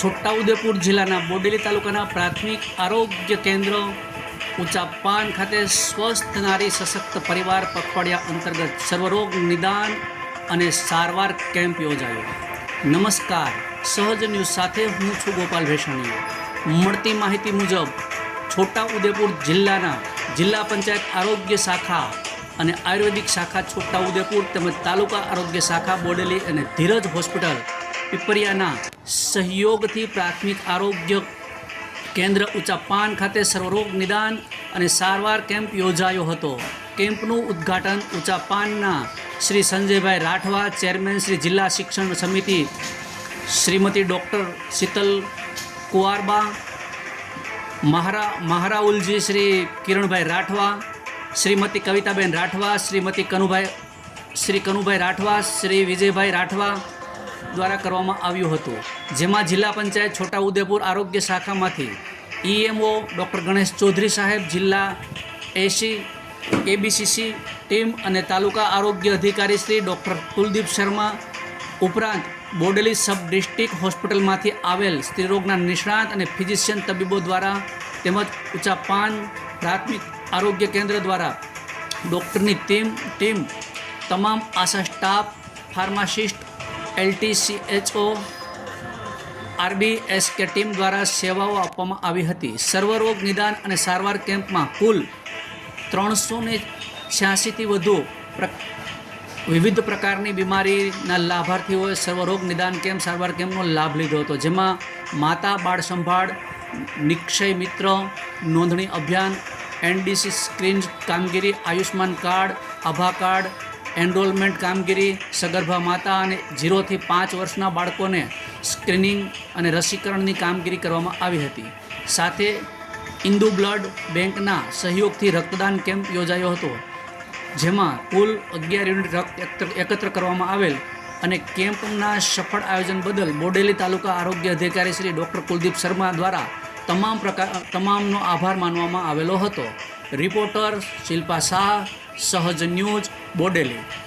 છોટાઉદેપુર જિલ્લાના બોડેલી તાલુકાના પ્રાથમિક આરોગ્ય કેન્દ્ર ઊંચા પાન ખાતે સ્વસ્થ નારી સશક્ત પરિવાર પખવાડિયા અંતર્ગત સર્વરોગ નિદાન અને સારવાર કેમ્પ યોજાયો. નમસ્કાર. સહજ ન્યૂઝ સાથે હું છું ગોપાલ ભેસાણીયા મળતી માહિતી મુજબ, છોટાઉદેપુર જિલ્લાના જિલ્લા પંચાયત આરોગ્ય શાખા અને આયુર્વેદિક શાખા છોટાઉદેપુર તેમજ તાલુકા આરોગ્ય શાખા બોડેલી અને ધીરજ હોસ્પિટલ પીપરિયાના સહયોગથી પ્રાથમિક આરોગ્ય કેન્દ્ર ઉચાપાન ખાતે સર્વરોગ નિદાન અને સારવાર કેમ્પ યોજાયો હતો. કેમ્પનું ઉદ્ઘાટન ઊંચા પાનના શ્રી સંજયભાઈ રાઠવા, ચેરમેન શ્રી જિલ્લા શિક્ષણ સમિતિ શ્રીમતી ડૉક્ટર શીતલ કુવારબા, મહારા મહારાઉલજી શ્રી કિરણભાઈ રાઠવા, શ્રીમતી કવિતાબેન રાઠવા, શ્રીમતી કનુભાઈ, શ્રી કનુભાઈ રાઠવા, શ્રી વિજયભાઈ રાઠવા દ્વારા કરવામાં આવ્યું હતું, જેમાં જિલ્લા પંચાયત છોટાઉદેપુર આરોગ્ય શાખામાંથી ઈએમઓ ડૉક્ટર ગણેશ ચૌધરી સાહેબ, જિલ્લા એસી, એબીસીસી ટીમ અને તાલુકા આરોગ્ય અધિકારી શ્રી ડૉક્ટર કુલદીપ શર્મા ઉપરાંત બોડેલી સબ ડિસ્ટ્રિક્ટ હોસ્પિટલમાંથી આવેલ સ્ત્રીરોગના નિષ્ણાત અને ફિઝિશિયન તબીબો દ્વારા તેમજ ઊંચા પાન પ્રાથમિક આરોગ્ય કેન્દ્ર દ્વારા ડૉક્ટરની ટીમ ટીમ, તમામ ASHA staff, pharmacist LTCHO, RBSK team દ્વારા સેવાઓ આપવામાં આવી હતી. સર્વરોગ નિદાન અને સારવાર કેમ્પમાં કુલ ત્રણસો ને છ્યાસીથી વધુ વિવિધ પ્રકારની બીમારીના લાભાર્થીઓએ સર્વરોગ નિદાન કેમ્પ, સારવાર કેમ્પનો લાભ લીધો હતો. જેમાં માતા, બાળ સંભાળ, નિક્ષય મિત્ર, નોંધણી અભિયાન, એનડીસી સ્ક્રીન કામગીરી આયુષ્માન કાર્ડ, આભા કાર્ડ એનરોલમેન્ટ કામગીરી સગર્ભા માતા અને ઝીરોથી પાંચ વર્ષના બાળકોને સ્ક્રીનિંગ અને રસીકરણની કામગીરી કરવામાં આવી હતી. સાથે ઇન્દુ બ્લડ બેંકના સહયોગથી રક્તદાન કેમ્પ યોજાયો હતો, જેમાં કુલ અગિયાર યુનિટ રક્ત એકત્ર- કરવામાં આવેલ અને કેમ્પના સફળ આયોજન બદલ બોડેલી તાલુકા આરોગ્ય અધિકારી શ્રી ડૉક્ટર કુલદીપ શર્મા દ્વારા તમામ પ્રકાર, તમામનો આભાર માનવામાં આવેલો હતો. રિપોર્ટર શિલ્પા શાહ સહજ ન્યૂઝ બોડેલી.